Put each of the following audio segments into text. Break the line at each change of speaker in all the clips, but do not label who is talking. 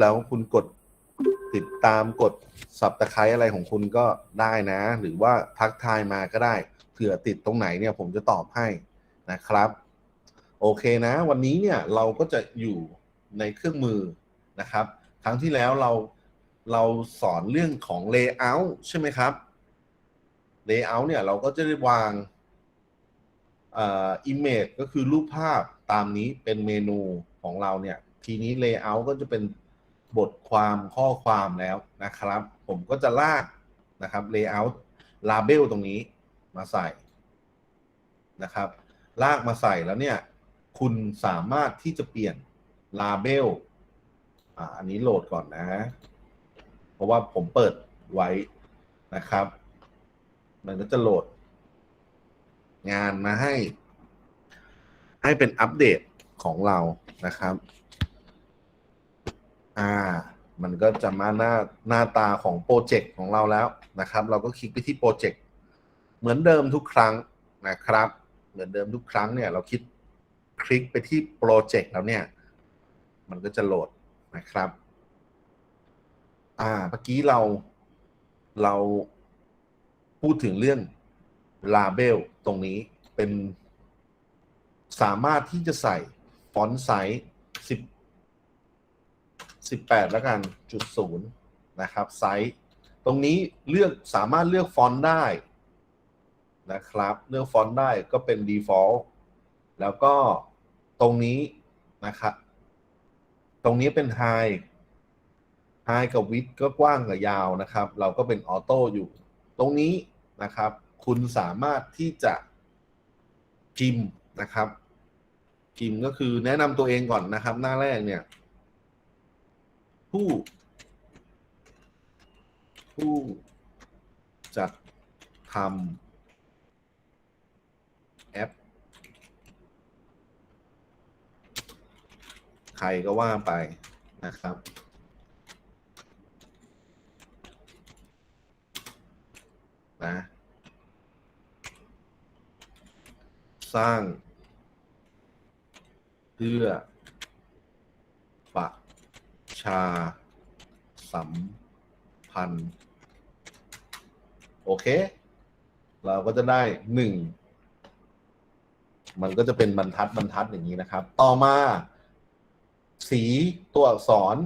แล้วคุณกดติดตามกดสับตะไคร้อะไรของคุณก็ได้นะ หรือว่าทักทายมาก็ได้เผื่อติดตรงไหนเนี่ยผมจะตอบให้นะครับ โอเคนะ วันนี้เนี่ยเราก็จะอยู่ในเครื่องมือนะครับ ครั้งที่แล้วเราเราสอนเรื่องของ layout ใช่ไหมครับ layout เนี่ยเราก็จะได้วางเอ่อ image ก็คือรูปภาพตามนี้เป็นเมนูของเราเนี่ย ทีนี้ layout ก็จะเป็น บทความข้อความแล้วนะครับ ผมก็จะลากนะครับ layout label ตรงนี้มาใส่นะครับ ลากมาใส่แล้วเนี่ย คุณสามารถที่จะเปลี่ยน label อ่าอันนี้โหลดก่อนนะ เพราะว่าผมเปิดไว้นะครับ มันก็จะโหลด งานมาให้ ให้เป็นอัปเดตของเรานะครับ อ่า มันก็จะมาหน้าหน้าตาของโปรเจกต์ของเราแล้วนะครับ เราก็คลิกไปที่โปรเจกต์เหมือนเดิมทุกครั้งนะครับ เหมือนเดิมทุกครั้งเนี่ย เราคิดคลิกไปที่โปรเจกต์แล้วเนี่ย มันก็จะโหลดนะครับ อ่าเมื่อกี้เราเราพูดถึงเรื่อง label ตรงนี้เป็นสามารถที่จะใส่ฟอนต์ไซส์ 18 แล้วกันจุดศูนย์นะครับไซส์ตรงนี้เลือกสามารถเลือกฟอนต์ได้นะครับ เลือกฟอนต์ได้ก็เป็น default แล้วก็ตรงนี้นะครับ ตรงนี้เป็น high high กับ width ก็กว้างกับยาวนะครับ เราก็เป็นออโต้อยู่ ตรงนี้นะครับ คุณสามารถที่จะพิมพ์นะครับพิมพ์ก็คือแนะนำตัวเองก่อนนะครับ หน้าแรกเนี่ย ผู้ ผู้จัดทำแอป ใครก็ว่าไปนะครับ นะ สร้าง เพื่อ ชา สัมพันธ์ โอเค เราก็จะได้หนึ่ง มันก็จะเป็นบรรทัดบรรทัดอย่างนี้นะครับ ต่อมา สีตัวอักษร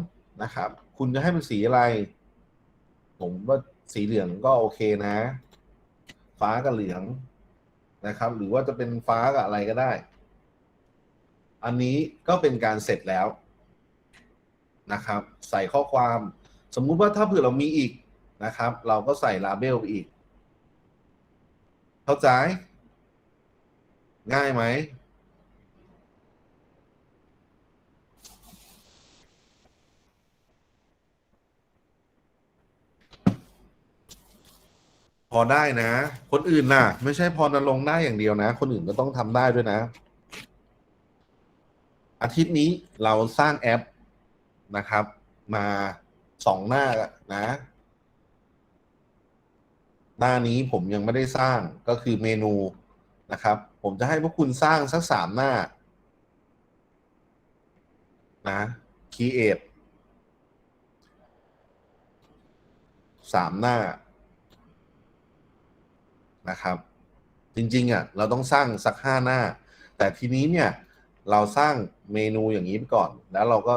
นะครับ คุณจะให้เป็นสีอะไร ผมว่าสีเหลืองก็โอเคนะ ฟ้ากับเหลืองนะครับ หรือว่าจะเป็นฟ้ากับอะไรก็ได้ อันนี้ก็เป็นการเสร็จแล้ว นะครับ ใส่ข้อความสมมุติว่าถ้าเผื่อเรามีอีกนะครับ เราก็ใส่ลาเบลไปอีก เข้าใจ ง่ายไหมพอได้นะ คนอื่นน่ะ ไม่ใช่พอนลงได้อย่างเดียวนะ คนอื่นก็ต้องทำได้ด้วยนะ อาทิตย์นี้เราสร้างแอป นะครับ มาสองหน้านะ หน้านี้ผมยังไม่ได้สร้างก็คือเมนูนะครับ ผมจะให้พวกคุณสร้างสักสามหน้านะ create สามหน้านะครับ จริงๆอะเราต้องสร้างสักห้าหน้า แต่ทีนี้เนี่ยเราสร้างเมนูอย่างนี้ไปก่อน แล้วเราก็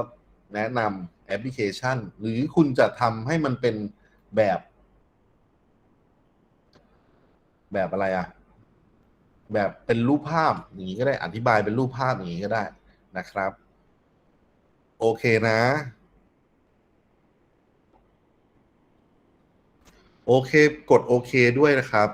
แนะนำแอปพลิเคชัน หรือคุณจะทำให้มันเป็นแบบ แบบอะไรอะแบบเป็นรูปภาพอย่างนี้ก็ได้อธิบายเป็นรูปภาพอย่างนี้ก็ได้นะครับ โอเคนะ โอเค กดโอเคด้วยนะครับ